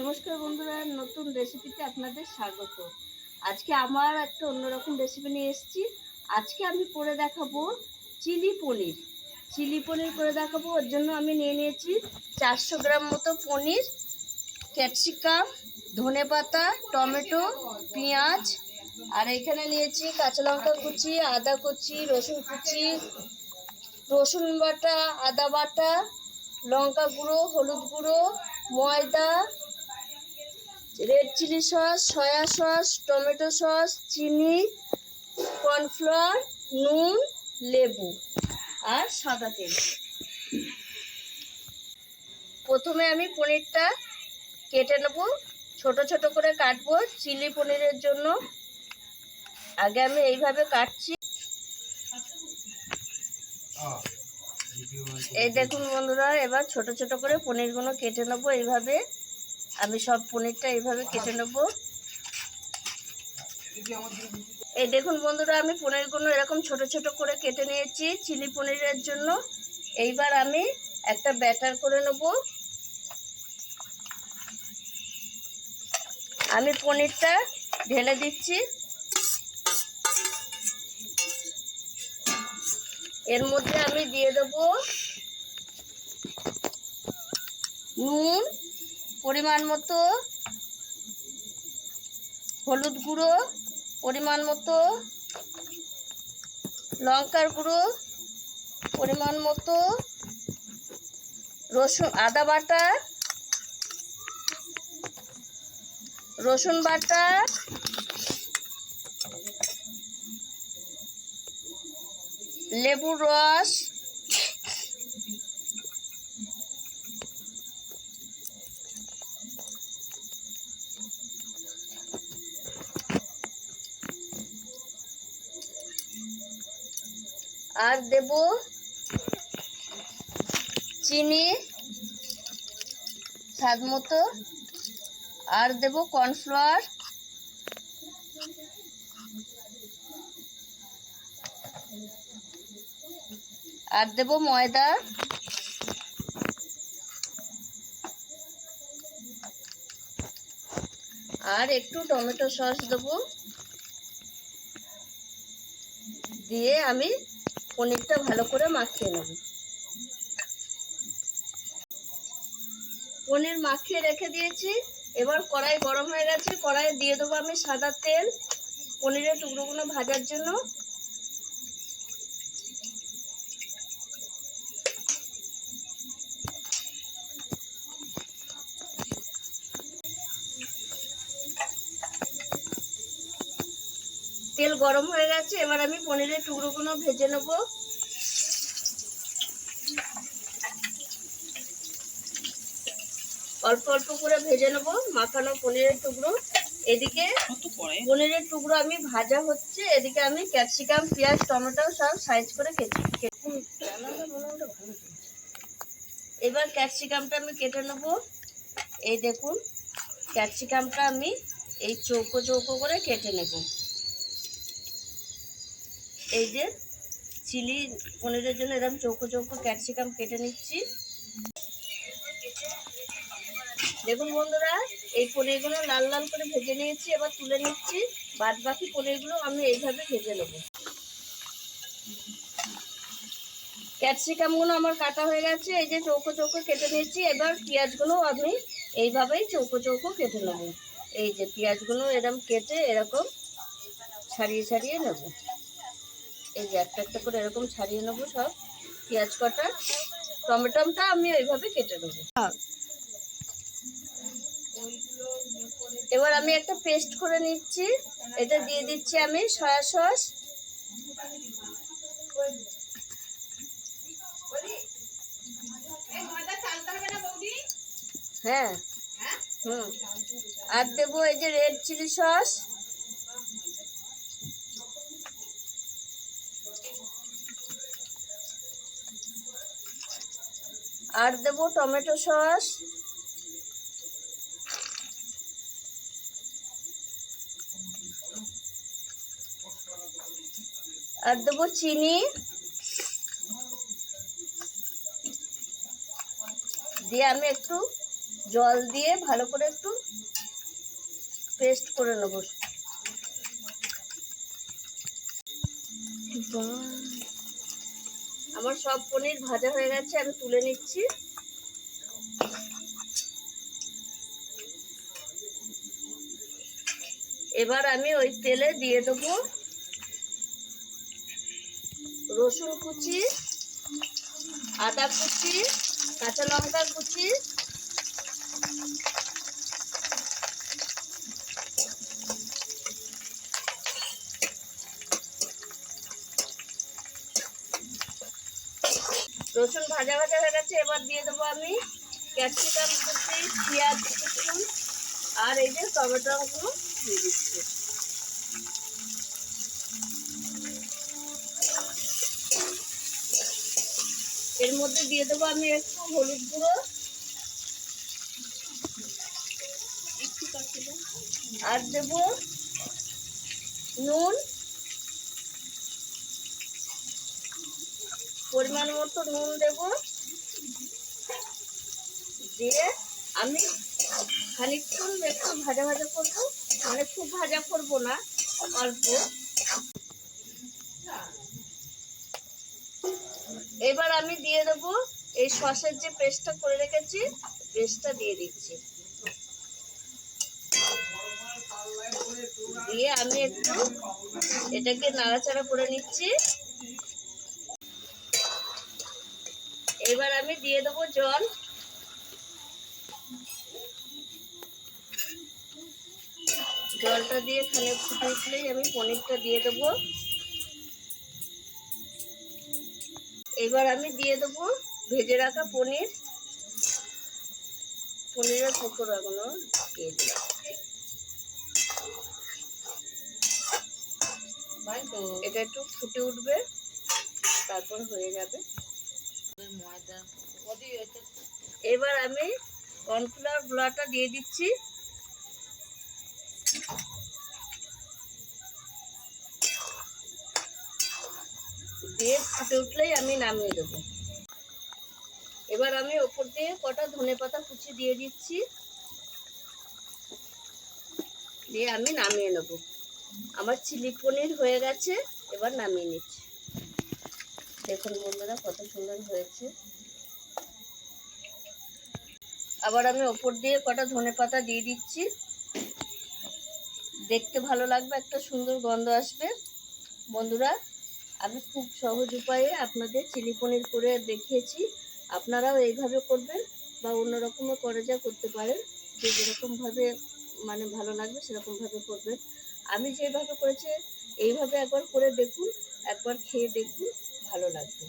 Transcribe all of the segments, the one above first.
নমস্কার বন্ধুরা, নতুন রেসিপিতে আপনাদের স্বাগত। আজকে আমার একটা অন্যরকম রেসিপি নিয়ে এসেছি। আজকে আমি করে দেখাবো চিলি পনির। চিলি পনির করে দেখাবো, ওর জন্য আমি নিয়ে নিয়েছি চারশো গ্রাম মতো পনির, ক্যাপসিকাম, ধনে পাতা, টমেটো, পেঁয়াজ, আর এখানে নিয়েছি কাঁচা লঙ্কা কুচি, আদা কুচি, রসুন কুচি, রসুন বাটা, আদা বাটা, লঙ্কা গুঁড়ো, হলুদ গুঁড়ো, ময়দা red chilli sauce soya sauce tomato sauce চিনি কর্নফ্লাওয়ার নুন, লেবু আর সাদা তেল। প্রথমে আমি পনিরটা কেটে নেব, ছোট ছোট করে কাটবো চিলি পনিরের জন্য। আগে আমি এইভাবে কাটছি। এই দেখুন বন্ধুরা, এবার ছোট ছোট করে পনিরগুলো কেটে নেব এইভাবে। আমি সব পনিরটা এইভাবে কেটে নেব। এই দেখুন বন্ধুরা, আমি পনিরগুলো এরকম ছোট ছোট করে কেটে নিয়েছি চিলি পনিরের জন্য। এইবার আমি একটা ব্যাটার করে নেব। আমি পনিরটা ঢেলে দিচ্ছি। এর মধ্যে আমি দিয়ে দেবো নুন পরিমাণ মতো হলুদ গুঁড়ো, পরিমাণ মতো লঙ্কার গুঁড়ো, পরিমাণ মতো রসুন, আদা বাটা, রসুন বাটা, লেবুর রস আর দেব চিনি, স্বাদ মতো। আর দেব কর্নফ্লাওয়ার। আর দেব ময়দা। আর একটু টমেটো সস দেবো। দিয়ে আমি পনিরটা ভালো করে মাখিয়ে নেব। পনির মাখিয়ে রেখে দিয়েছি। এবার কড়াই গরম হয়ে গেছে, কড়াইয়ে দিয়ে দেবো আমি সাদা তেল। পনিরের টুকরোগুলো ভাজার জন্য। তেল গরম হয়ে গেছে এবার আমি পনিরের টুকরোগুলো ভেজে নেব। অল্প অল্প করে ভেজে নেব মাখানো পনিরের টুকরো। এদিকে পনিরের টুকরো আমি ভাজা হচ্ছে এদিকে আমি ক্যাপসিকাম পেঁয়াজ টমেটো সব সাইজ করে কেটে কেটে এবার ক্যাপসিকামটা আমি কেটে নেব। এই দেখুন ক্যাপসিকামটা আমি এই চৌকো চৌকো করে কেটে নেব। এই যে চিলি পনিরের জন্য এরকম চৌকো চৌকো ক্যাপসিকাম কেটে নিচ্ছি। দেখুন বন্ধুরা, এই পনিরগুলো লাল লাল করে ভেজে নিয়েছি, এবার তুলে নিচ্ছি। বাদ বাকি পনিরগুলো আমি এইভাবে ভেজে নেব। ক্যাপসিকামগুলো আমার কাটা হয়ে গেছে, এই যে চৌকো চৌকো কেটে নিয়েছি। এবার পেঁয়াজগুলো আমি এইভাবেই চৌকো চৌকো কেটে নেব। এই যে পেঁয়াজগুলো এরকম কেটে এরকম ছাড়িয়ে ছাড়িয়ে নেব। এই যে একটা একটা করে এরকম ছাড়িয়ে নেব সব। পেঁয়াজ কটা টমেটোটা আমি ওইভাবে কেটে নেব। এবার আমি একটা পেস্ট করে নিচ্ছি। এটা দিয়ে দিচ্ছি আমি সয়া সস। হ্যাঁ হুম। আর দেবো এই যে রেড চিলি সস। আর দেবো টমেটো সস। আর দেবো চিনি। দিয়ে আমি একটু জল দিয়ে ভালো করে একটু পেস্ট করে নেব। আমার সব পনির ভাজা হয়ে গেছে, আমি তুলে নিচ্ছি। এবার আমি ওই তেলে দিয়ে দেবো রসুন কুচি, আদা কুচি, কাঁচা লঙ্কা কুচি রসুন ভাজা ভাজা হয়ে গেছে, এবার দিয়ে দেবো আমি ক্যাপসিকাম কুচি, পেঁয়াজ কুচি, আর এই যে টমেটোগুলো দিয়ে দিচ্ছি। এর মধ্যে দিয়ে দেবো আমি একটু হলুদ গুঁড়ো আর দেবো নুন পরিমাণ মতো নুন দেব। দিয়ে আমি খানিকক্ষণ একটু ভাজা ভাজা করব। মানে খুব ভাজা করব না, অল্প। এবার আমি দিয়ে দেবো এই সসের যে পেস্টটা করে রেখেছি, পেস্টটা দিয়ে দিচ্ছি। দিয়ে আমি একটু এটাকে নাড়াচাড়া করে নিচ্ছি। এবার আমি দিয়ে দেবো জল। জলটা দিয়ে খানিক ফুটে উঠলেই আমি পনিরটা দিয়ে দেবো। এবার আমি দিয়ে দেবো ভেজে রাখা পনির। পনিরের পকোড়াগুলো দিয়ে দিলাম। এটা একটু ফুটে উঠবে তারপর হয়ে যাবে। এবার আমি কর্নফ্লাওয়ার গুলাটা দিয়ে দিচ্ছি। দিয়ে ফুটে উঠলেই আমি নামিয়ে দেবো। এবার আমি ওপর দিয়ে কটা ধনে পাতা কুচি দিয়ে দিচ্ছি। দিয়ে আমি নামিয়ে নেব। আমার চিলি পনির হয়ে গেছে, এবার নামিয়ে নিচ্ছি। দেখুন বন্ধুরা, কত সুন্দর হয়েছে। আবার আমি ওপর দিয়ে কটা ধনে পাতা দিয়ে দিচ্ছি। দেখতে ভালো লাগবে, একটা সুন্দর গন্ধ আসবে। বন্ধুরা, আমি খুব সহজ উপায়ে আপনাদের চিলি পনির করে দেখিয়েছি। আপনারাও এইভাবে করবেন বা অন্যরকমও করে যা করতে পারেন। যে যেরকমভাবে মানে ভালো লাগবে, সেরকমভাবে করবেন। আমি যেভাবে করেছি, এইভাবে একবার করে দেখুন, একবার খেয়ে দেখুন। ভালো লাগবে।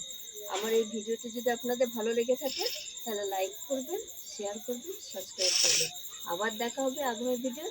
আমার এই ভিডিওটি যদি আপনাদের ভালো লেগে থাকে, তাহলে লাইক করবেন শেয়ার করবেন সাবস্ক্রাইব করবেন। আবার দেখা হবে আগামী ভিডিও